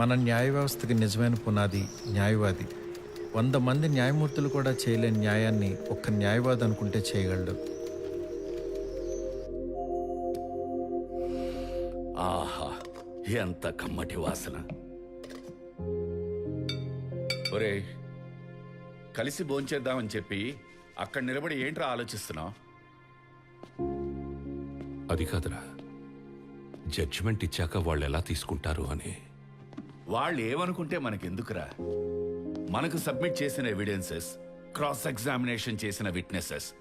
మన న్యాయ వ్యవస్థకి నిజమైన పునాది న్యాయవాది. వంద మంది న్యాయమూర్తులు కూడా చేయలేని న్యాయాన్ని ఒక్క న్యాయవాది అనుకుంటే చేయగలడు. ఆహా ఎంత కమ్మటి వాసన. ఒరే కలిసి భోంచేద్దామని చెప్పి అక్కడ నిలబడి ఏంట్రా ఆలోచిస్తున్నావు? అది కాదురా. జడ్జిమెంట్ ఇచ్చాక వాళ్ళు ఎలా తీసుకుంటారు అని. వాళ్ళు ఏమనుకుంటే మనకెందుకురా? మనకు సబ్మిట్ చేసిన ఎవిడెన్సెస్ క్రాస్ ఎగ్జామినేషన్ చేసిన విట్నెసెస్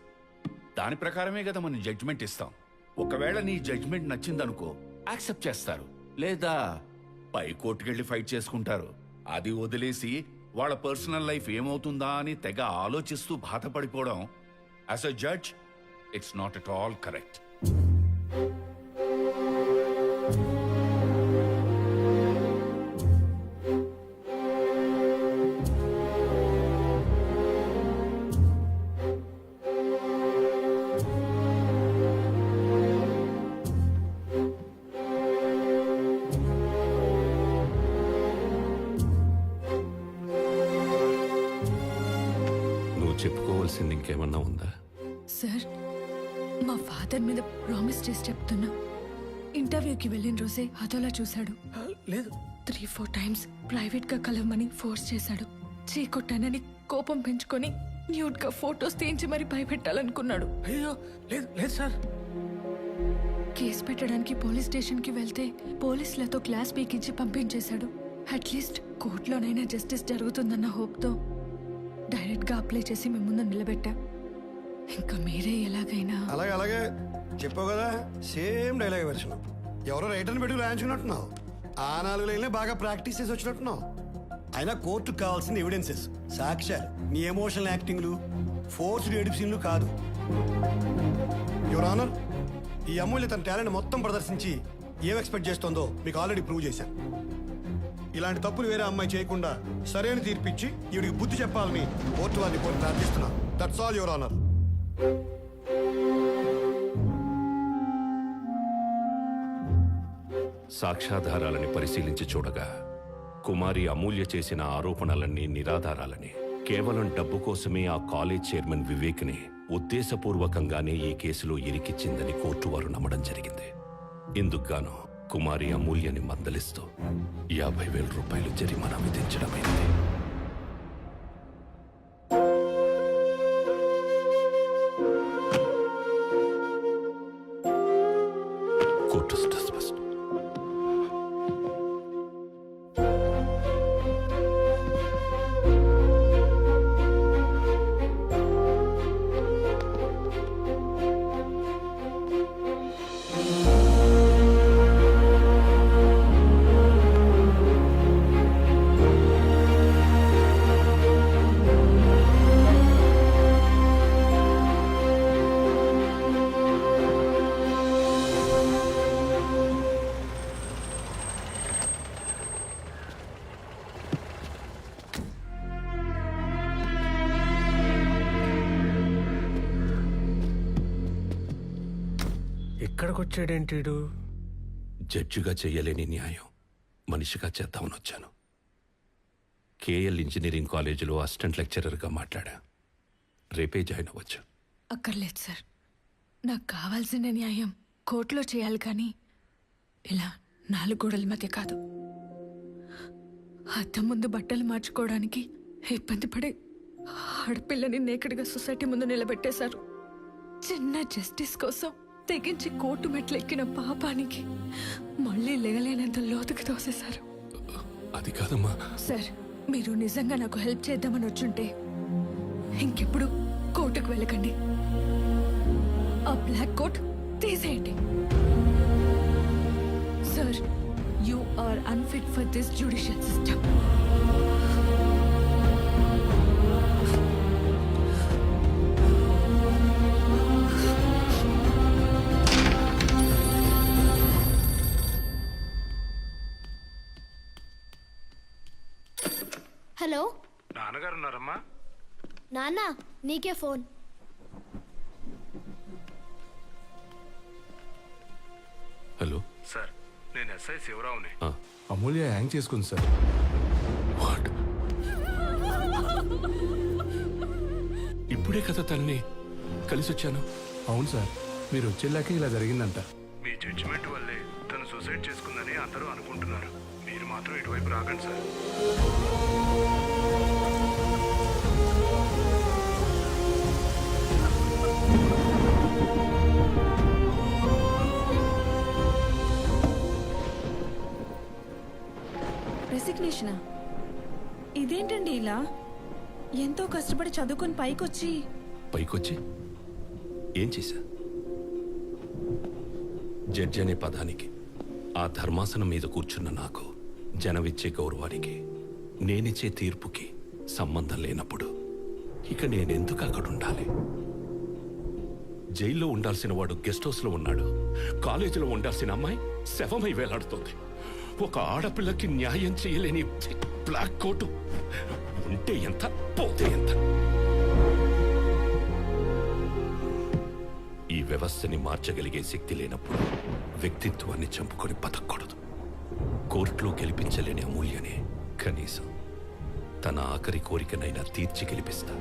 దాని ప్రకారమే కదా మనం జడ్జ్మెంట్ ఇస్తాం. ఒకవేళ నీ జడ్జ్మెంట్ నచ్చిందనుకో యాక్సెప్ట్ చేస్తారు. లేదా పై కోర్టుకెళ్ళి ఫైట్ చేసుకుంటారు. అది వదిలేసి వాళ్ళ పర్సనల్ లైఫ్ ఏమవుతుందా అని తెగ ఆలోచిస్తూ బాధపడిపోవడం as a judge it's not at all correct చెప్పుకోవాల్సింది ఇంకేమన్నా ఉందా? సార్ మా ఫాదర్ మీద ప్రామిస్ చేసి చెప్తున్నా. ఇంటర్వ్యూకి వెళ్ళిన రోజే అదోలా చూశాడు. లేదు. త్రీ ఫోర్ టైమ్స్ ప్రైవేట్గా కలవమని ఫోర్స్ చేశాడు. చీకొట్టానని కోపం పెంచుకొని న్యూడ్గా ఫోటోస్ తీయించి మరి భయపెట్టాలనుకున్నాడు. అయ్యో లేదు లేదు సార్. కేసు పెట్టడానికి పోలీస్ స్టేషన్కి వెళ్తే పోలీసులతో క్లాస్ పీకించి పంపించేశాడు. అట్లీస్ట్ కోర్టులోనైనా జస్టిస్ జరుగుతుందన్న హోప్తో. డైరెక్ట్గా అప్లై చేసి మేము ముందు నిలబెట్టా. ఇంకా మీరే ఎలాగైనా. అలాగే అలాగే. చెప్పావు కదా సేమ్ డైలాగ్ వెర్షన్. ఎవరో రైటర్ని పెట్టి రాయించుకున్నట్టున్నావు. ఆ నాలుగు లైన్లే బాగా ప్రాక్టీస్ చేసి వచ్చినట్టున్నావు. అయినా కోర్టుకు కావాల్సిన ఎవిడెన్సెస్ సాక్ష్యాలు నీ ఎమోషనల్ యాక్టింగ్లు ఫోర్స్డ్ ఎడిప్షన్లు కాదు. యువర్ ఆనర్ ఈ అమూల్య తన టాలెంట్ మొత్తం ప్రదర్శించి ఏం ఎక్స్పెక్ట్ చేస్తోందో మీకు ఆల్రెడీ ప్రూవ్ చేశాను. ఇలాంటి తప్పులు వేరే అమ్మాయి చేయకుండా సరైన తీర్పిచ్చి ఈవిడికి బుద్ధి చెప్పాలని కోర్టు వారిని కోరి ప్రార్థిస్తున్నా. దట్స్ ఆల్ యువర్ ఆనర్ సాక్ష్యాధారాలని పరిశీలించి చూడగా కుమారి అమూల్య చేసిన ఆరోపణలన్నీ నిరాధారాలని. కేవలం డబ్బు కోసమే ఆ కాలేజ్ చైర్మన్ వివేక్ని ఉద్దేశపూర్వకంగానే ఈ కేసులో ఇరికిచ్చిందని కోర్టు వారు నమ్మడం జరిగింది. ఇందుకుగాను కుమారి అమూల్యని మందలిస్తూ యాభై వేల రూపాయలు జరిమానా విధించడమైంది. ఇక్కడికి వచ్చాడేంటి వీడు? జడ్జిగా చేయలేని న్యాయం మనిషిగా చేద్దామని వచ్చాను. కేఎల్ ఇంజనీరింగ్ కాలేజీలో అసిస్టెంట్ లెక్చరర్గా మాట్లాడా. రేపే జాయిన్ అవ్వచ్చు. అక్కర్లేదు సార్. నాకు కావాల్సిన న్యాయం కోర్టులో చేయాలి కానీ ఇలా నాలుగు గోడల మధ్య కాదు. అద్దం ముందు బట్టలు మార్చుకోవడానికి ఇబ్బంది పడే ఆడపిల్లని నేకడిగా సొసైటీ ముందు నిలబెట్టేశారు. చిన్న జస్టిస్ కోసం తెగించి కోర్టు మెట్లు ఎక్కిన పాపానికి మళ్ళీ లేగలేనంత లోతుకి తోసేశారు. అది కాదమ్మా. సార్ మీరు నిజంగా నాకు హెల్ప్ చేద్దామని వచ్చుంటే ఇంకెప్పుడు కోర్టుకు వెళ్ళకండి. ఆ బ్లాక్ కోట్ తీసేయండి. Sir you are unfit for this judicial system నాన్న నీకే ఫోన్. హలో. సార్ నేను ఎస్ఐ శివరావుని. అమూల్య హ్యాంగ్ చేసుకుంది సార్. వాట్? ఇప్పుడే కదా తనని కలిసి వచ్చాను అవును సార్ మీరు వచ్చేలాకే ఇలా జరిగిందంట. మీ జడ్జిమెంట్ వల్లే తను సూసైడ్ చేసుకుందని అందరూ అనుకుంటున్నారు. మీరు మాత్రం ఇటువైపు రాకండి సార్. రెసిగ్నేషనా ఇదేంటండి ఇలా? ఎంతో కష్టపడి చదువుకొని పైకొచ్చి. పైకొచ్చి? ఏం చేశా? జడ్జి అనే పదానికి ఆ ధర్మాసనం మీద కూర్చున్న నాకు జనమిచ్చే గౌరవానికి నేనిచ్చే తీర్పుకి సంబంధం లేనప్పుడు ఇక నేనెందుకు అక్కడ ఉండాలి జైల్లో ఉండాల్సిన వాడు గెస్ట్ హౌస్లో ఉన్నాడు కాలేజీలో ఉండాల్సిన అమ్మాయి శవమై వేలాడుతోంది. ఒక ఆడపిల్లకి న్యాయం చేయలేని బ్లాక్ కోటు. ఉంటే ఎంత పోతే ఎంత. ఈ వ్యవస్థని మార్చగలిగే శక్తి లేనప్పుడు వ్యక్తిత్వాన్ని చంపుకొని బతకూడదు కోర్టులో గెలిపించలేని అమూల్యనే కనీసం తన ఆఖరి కోరికనైనా తీర్చి గెలిపిస్తా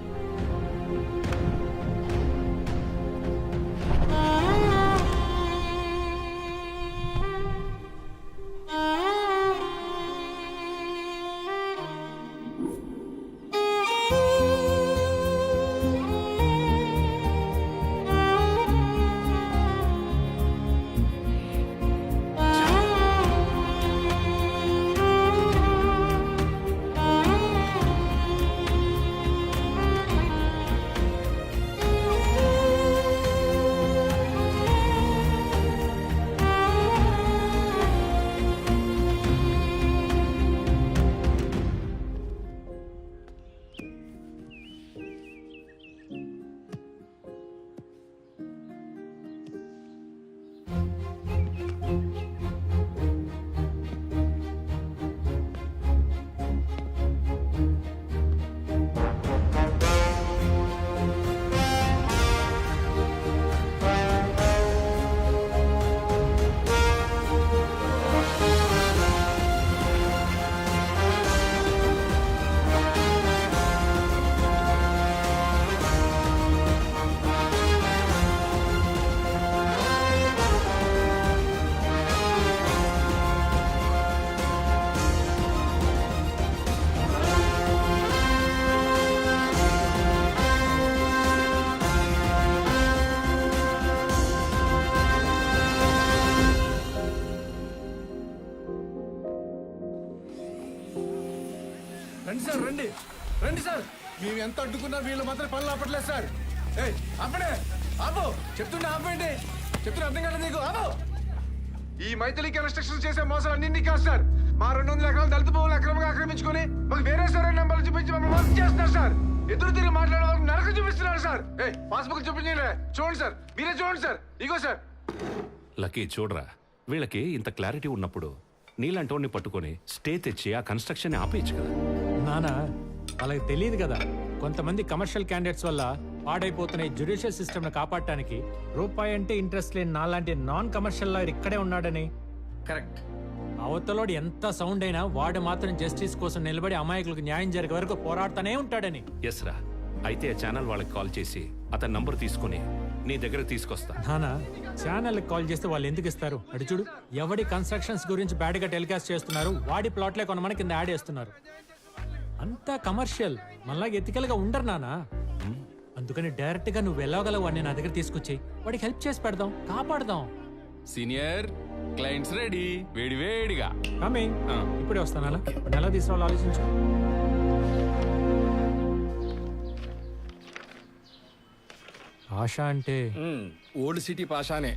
రండి సార్ రండి. రండి సార్. మేము ఎంత అడ్డుకున్నా వీళ్ళు మాత్రం పనులు ఆపట్లేదు సార్. ఏయ్ ఆపడే. ఆపు. చెప్తుండే ఆపండి చెప్తున్నా అర్థం కదా నీకు. ఆపు. ఈ మైథిలి కన్స్ట్రక్షన్ చేసే మోసాలు అన్ని కాదు సార్. మా రెండు వందల ఎకరాలు దళిత భూములు అక్రమంగా ఆక్రమించుకొని మాకు వేరే సరైన నెంబర్లు చూపించి మమ్మల్ని మోసం చేస్తున్నారు సార్. ఎదురు తిరిగి మాట్లాడే వాళ్ళకి నరకం చూపిస్తున్నారు సార్. ఏ పాస్బుక్ చూపించలే చూడండి సార్. మీరే చూడండి సార్. ఇగో సార్. లక్కీ చూడరా. వీళ్ళకి ఇంత క్లారిటీ ఉన్నప్పుడు నీలాంటోడిని పట్టుకొని స్టే తెచ్చి ఆ కన్స్ట్రక్షన్ ఆపేయచ్చు కదా. నానా వాళ్ళకి తెలియదు కదా. కొంతమంది కమర్షియల్ క్యాండిడేట్స్ వల్ల పాడైపోతున్న ఈ జ్యుడిషియల్ సిస్టమ్ను కాపాడటానికి. రూపాయి అంటే ఇంట్రెస్ట్ లేని నాలాంటి నాన్ కమర్షియల్ లాయర్ ఇక్కడే ఉన్నాడని. కరెక్ట్ అవతలోడు ఎంత సౌండ్ అయినా వాడు మాత్రం జస్టిస్ కోసం నిలబడి అమాయకులకు న్యాయం జరిగే వరకు పోరాడుతూనే ఉంటాడని. ఎస్ రా. అయితే ఆ ఛానల్ వాళ్ళకి కాల్ చేసి అతని నంబర్ తీసుకుని నీ దగ్గర తీసుకొస్తా. నానా ఛానల్ కాల్ చేస్తే వాళ్ళు ఎందుకు ఇస్తారు? అటు చూడు ఎవడి కన్స్ట్రక్షన్స్ గురించి బ్యాడ్గా టెలికాస్ట్ చేస్తున్నారు వాడి ప్లాట్లే కొనమని కింద యాడ్ చేస్తున్నారు. అంతా కమర్షియల్. మళ్ళా ఎతికల్గా ఉండరు నానా అందుకని డైరెక్ట్గా నువ్వు వెళ్ళగలవు వాడిని నా దగ్గర తీసుకొచ్చి వాడికి హెల్ప్ చేసి పెడదాం కాపాడదాం. Senior clients ready. వేడి వేడిగా. కమింగ్ ఇప్పుడే వస్తాను అలా. ఇప్పుడు ఎలా తీసుకోవాలో ఆలోచించు. ఆశ అంటే? Old city పాషానే.